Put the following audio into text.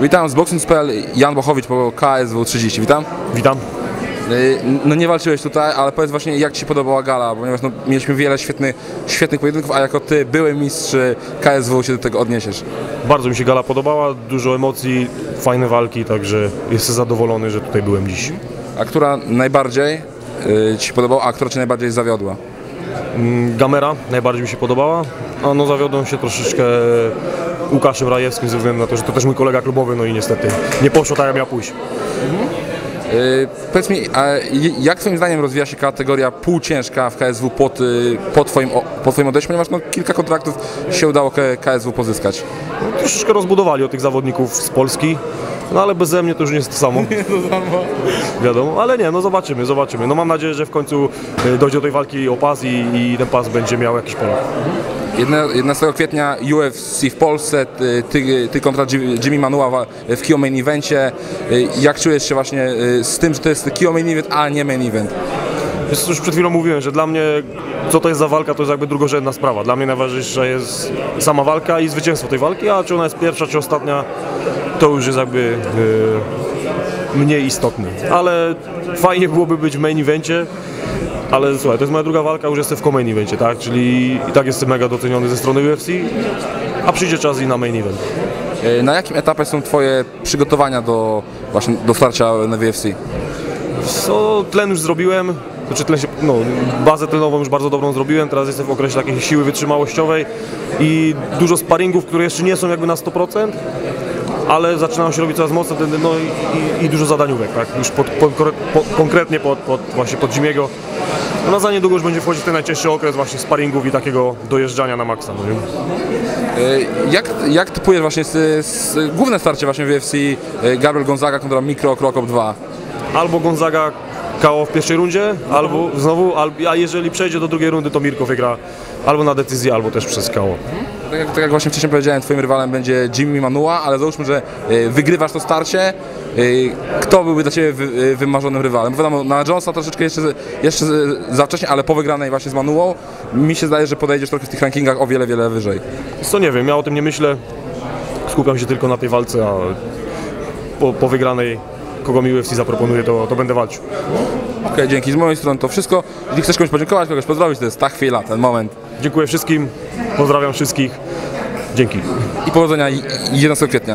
Witam z Boxing.pl, Jan Bochowicz po KSW 30, witam. Witam. Y, No nie walczyłeś tutaj, ale powiedz właśnie jak Ci się podobała gala, ponieważ no, mieliśmy wiele świetnych, świetnych pojedynków, a jako Ty, były mistrz KSW, się do tego odniesiesz. Bardzo mi się gala podobała, dużo emocji, fajne walki, także jestem zadowolony, że tutaj byłem dziś. A która najbardziej y, Ci się podobała, a która Cię najbardziej zawiodła? Gamera najbardziej mi się podobała, a no zawiodłem się troszeczkę Łukaszem Rajewskim ze względu na to, że to też mój kolega klubowy, no i niestety nie poszło tak jak miał pójść. Y, Powiedz mi, a jak Twoim zdaniem rozwija się kategoria półciężka w KSW pod, y, pod, twoim, o- pod twoim odejściem, ponieważ no, kilka kontraktów się udało KSW pozyskać? No, troszeczkę rozbudowali o tych zawodników z Polski, no ale beze mnie to już nie jest to samo. Wiadomo, ale nie, no zobaczymy, zobaczymy. No mam nadzieję, że w końcu y, dojdzie do tej walki o pas i, i ten pas będzie miał jakiś polak. Jedne- 11 kwietnia UFC w Polsce, ty, ty, kontra Jim- Jimmy Manua w Kio Main Evencie. Y, Jak czujesz się właśnie y, z tym, że to jest Kio Main Event, a nie Main Event? Wiesz, już przed chwilą mówiłem, że dla mnie co to jest za walka, to jest jakby drugorzędna sprawa. Dla mnie najważniejsza jest sama walka i zwycięstwo tej walki, a czy ona jest pierwsza, czy ostatnia, to już jest jakby e, mniej istotne. Ale fajnie byłoby być w main evencie, ale słuchaj, to jest moja druga walka, już jestem w co-main evencie, tak? Czyli i tak jestem mega doceniony ze strony UFC, a przyjdzie czas i na main event. Y, Na jakim etapie są Twoje przygotowania do właśnie do starcia na WFC? Co tlen już zrobiłem, znaczy tlen się, no, bazę tlenową już bardzo dobrą zrobiłem, teraz jestem w okresie takiej siły wytrzymałościowej i dużo sparingów, które jeszcze nie są jakby na 100%, ale zaczynają się robić coraz mocno, no i, i, i dużo zadaniówek, tak, już pod, pod, po, konkretnie pod, pod, właśnie pod Jimiego. No na za niedługo już będzie wchodzić ten najcięższy okres właśnie sparingów i takiego dojeżdżania na maksa. No? Y, Jak, jak typujesz właśnie z, z, główne starcie właśnie w UFC y, Gabriel Gonzaga kontra Mikro Krokop 2? Albo Gonzaga KO w pierwszej rundzie, albo znowu, albo, a jeżeli przejdzie do drugiej rundy, to Mirko wygra albo na decyzję, albo też przez KO. Tak jak, tak jak właśnie wcześniej powiedziałem, twoim rywalem będzie Jimmy Manua, ale załóżmy, że y, wygrywasz to starcie. y, Kto byłby dla Ciebie wy, y, wymarzonym rywalem? Wiadomo, na Jonesa troszeczkę jeszcze, jeszcze za wcześnie, ale po wygranej właśnie z Manuą mi się zdaje, że podejdziesz trochę w tych rankingach o wiele, wiele wyżej. Co nie wiem, ja o tym nie myślę. Skupiam się tylko na tej walce, a po, po wygranej kogo mi UFC zaproponuje, to, to będę walczył. Okej, dzięki. Z mojej strony to wszystko. Jeśli chcesz komuś podziękować, kogoś pozdrowić, to jest ta chwila, ten moment. Dziękuję wszystkim, pozdrawiam wszystkich. Dzięki. I powodzenia i- i 11 kwietnia.